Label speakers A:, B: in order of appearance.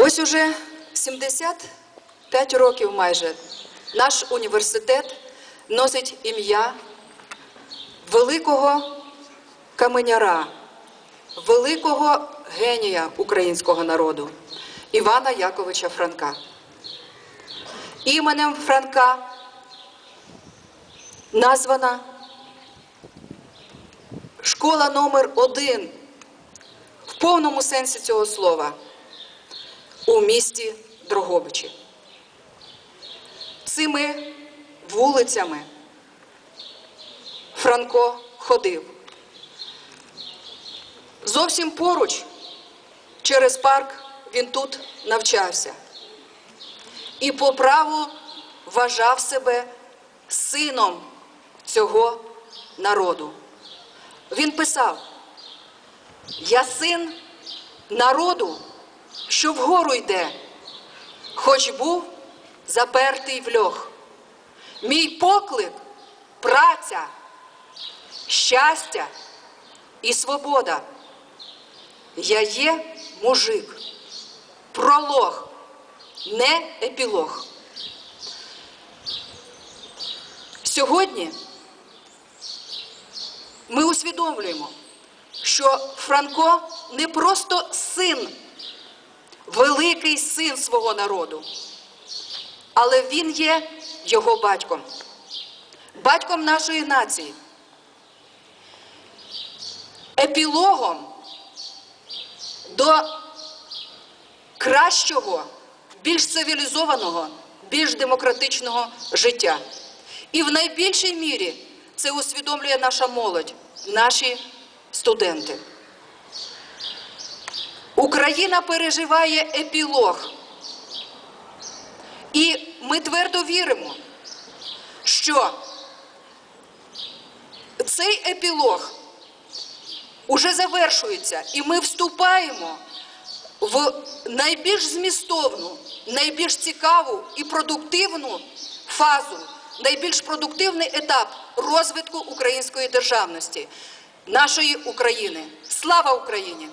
A: Ось уже 75 років майже наш університет носить ім'я великого каменяра, великого генія українського народу Івана Яковича Франка. Іменем Франка названа школа номер один в повному сенсі цього слова у місті Дрогобичі. Цими вулицями Франко ходив. Зовсім поруч, через парк, він тут навчався. І по праву вважав себе сином цього народу. Він писав: Я син народу, що вгору йде, хоч був запертий в льох. Мій поклик праця, щастя і свобода. Я є мужик, пролог, не епілог. Сьогодні ми усвідомлюємо, що Франко не просто син, великий син свого народу, але він є його батьком, батьком нашої нації, епілогом до кращого, більш цивілізованого, більш демократичного життя. І в найбільшій мірі це усвідомлює наша молодь, наші студенти. Україна переживає епілог. І ми твердо віримо, що цей епілог уже завершується, і ми вступаємо в найбільш змістовну, найбільш цікаву і продуктивну фазу, найбільш продуктивний етап розвитку української державності, нашої України. Слава Україні!